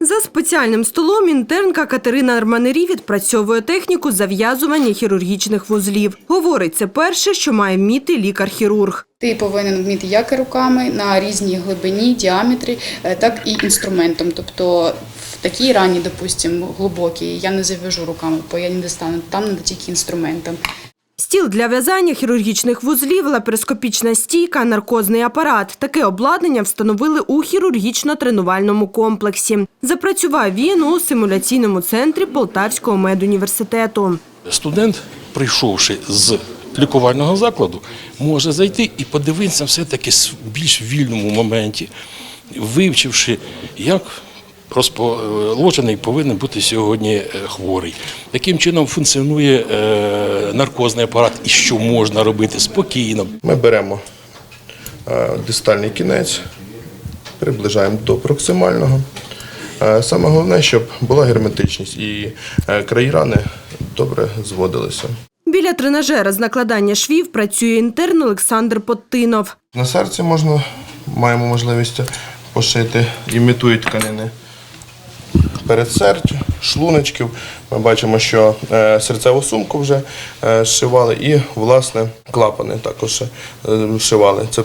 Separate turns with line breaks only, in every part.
За спеціальним столом інтернка Катерина Арманері відпрацьовує техніку зав'язування хірургічних вузлів. Говорить, це перше, що має вміти лікар-хірург.
Ти повинен вміти як руками на різній глибині, діаметрі, е, так і інструментом. Тобто в такій рані, допустимо, глибокій, я не зав'яжу руками, бо я не достану, там треба тільки інструментом.
Стіл для в'язання хірургічних вузлів, лапароскопічна стійка, наркозний апарат. Таке обладнання встановили у хірургічно-тренувальному комплексі. Запрацював він у симуляційному центрі Полтавського медуніверситету.
Студент, прийшовши з лікувального закладу, може зайти і подивитися все-таки в більш вільному моменті, вивчивши, як розположений повинен бути сьогодні е, хворий. Яким чином функціонує е, наркозний апарат і що можна робити спокійно.
Ми беремо е, дистальний кінець, приближаємо до проксимального. Е, Саме головне, щоб була герметичність і е, краї рани добре зводилися.
Біля тренажера з накладання швів працює інтерн Олександр Поттинов.
На серці можна, маємо можливість пошити, імітують тканини передсердя, шлуночків. Ми бачимо, що е, серцеву сумку вже е, зшивали і, власне, клапани також е, зшивали. Це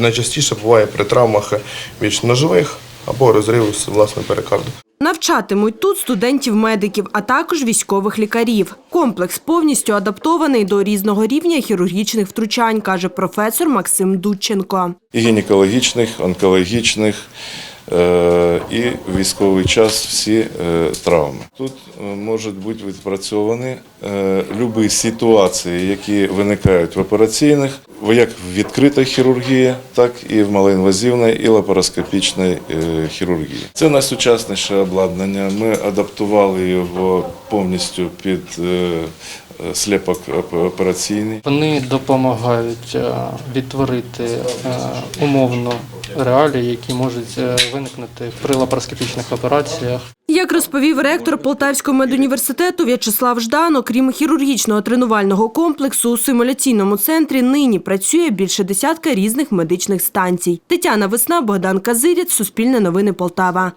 найчастіше буває при травмах більш ножових або розриву власне перикарду.
Навчатимуть тут студентів-медиків, а також військових лікарів. Комплекс повністю адаптований до різного рівня хірургічних втручань, каже професор Максим Дудченко.
і гінекологічних, онкологічних і в військовий час всі е, травми. Тут е, можуть бути відпрацьовані е, любі ситуації, які виникають в операційних, як в відкритій хірургії, так і в малоінвазивній і лапароскопічній хірургії. Це найсучасніше обладнання. Ми адаптували його повністю під сліпок операційний.
Вони допомагають відтворити умовно реалії, які можуть е, виникнути при лапароскопічних операціях.
Як розповів ректор Полтавського медуніверситету В'ячеслав Ждан, окрім хірургічного тренувального комплексу у симуляційному центрі нині працює більше десятка різних медичних станцій. Тетяна Весна, Богдан Казирєць, Суспільне новини Полтава.